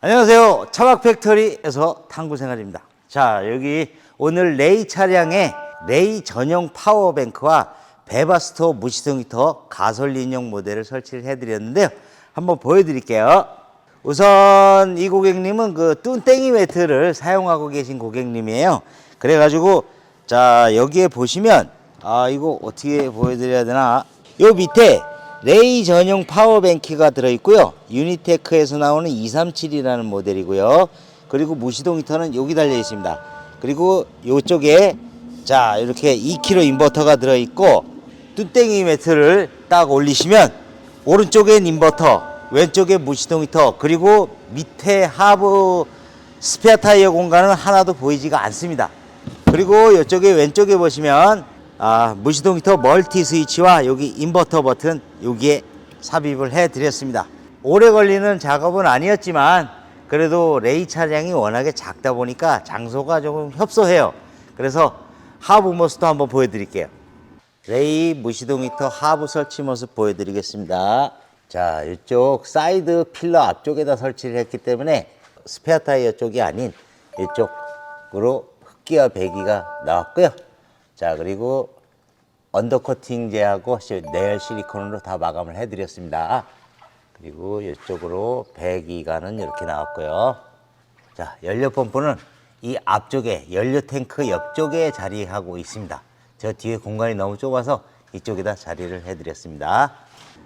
안녕하세요. 차박 팩토리에서 탐구 생활입니다. 자, 여기 오늘 레이 차량의 레이 전용 파워뱅크와 베바스토 무시동 히터 가솔린용 모델을 설치를 해드렸는데요. 한번 보여드릴게요. 우선 이 고객님은 그 뚱땡이 매트를 사용하고 계신 고객님이에요. 그래가지고 자 여기에 보시면 아 이거 어떻게 보여드려야 되나? 요 밑에 레이 전용 파워뱅크가 들어있고요. 유니테크에서 나오는 237이라는 모델이고요. 그리고 무시동 히터는 여기 달려 있습니다. 그리고 요쪽에 자 이렇게 2kg 인버터가 들어있고 뚜땡이 매트를 딱 올리시면 오른쪽엔 인버터 왼쪽에 무시동 히터 그리고 밑에 하부 스페어 타이어 공간은 하나도 보이지가 않습니다. 그리고 이쪽에 왼쪽에 보시면 아, 무시동 히터 멀티 스위치와 여기 인버터 버튼 여기에 삽입을 해 드렸습니다. 오래 걸리는 작업은 아니었지만 그래도 레이 차량이 워낙에 작다 보니까 장소가 조금 협소해요. 그래서 하부 모습도 한번 보여드릴게요. 레이 무시동 히터 하부 설치 모습 보여드리겠습니다. 자, 이쪽 사이드 필러 앞쪽에다 설치를 했기 때문에 스페어 타이어 쪽이 아닌 이쪽으로 흡기와 배기가 나왔고요. 자, 그리고 언더커팅제하고 시- 내열 실리콘으로 다 마감을 해드렸습니다. 그리고 이쪽으로 배기관은 이렇게 나왔고요. 자, 연료 펌프는 이 앞쪽에 연료 탱크 옆쪽에 자리하고 있습니다. 저 뒤에 공간이 너무 좁아서 이쪽에다 자리를 해드렸습니다.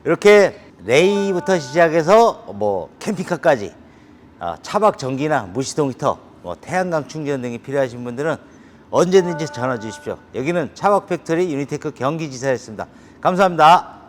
이렇게 레이부터 시작해서 뭐 캠핑카까지 아, 차박 전기나 무시동 히터, 뭐 태양광 충전 등이 필요하신 분들은 언제든지 전화 주십시오. 여기는 차박 팩토리 유니테크 경기지사였습니다. 감사합니다.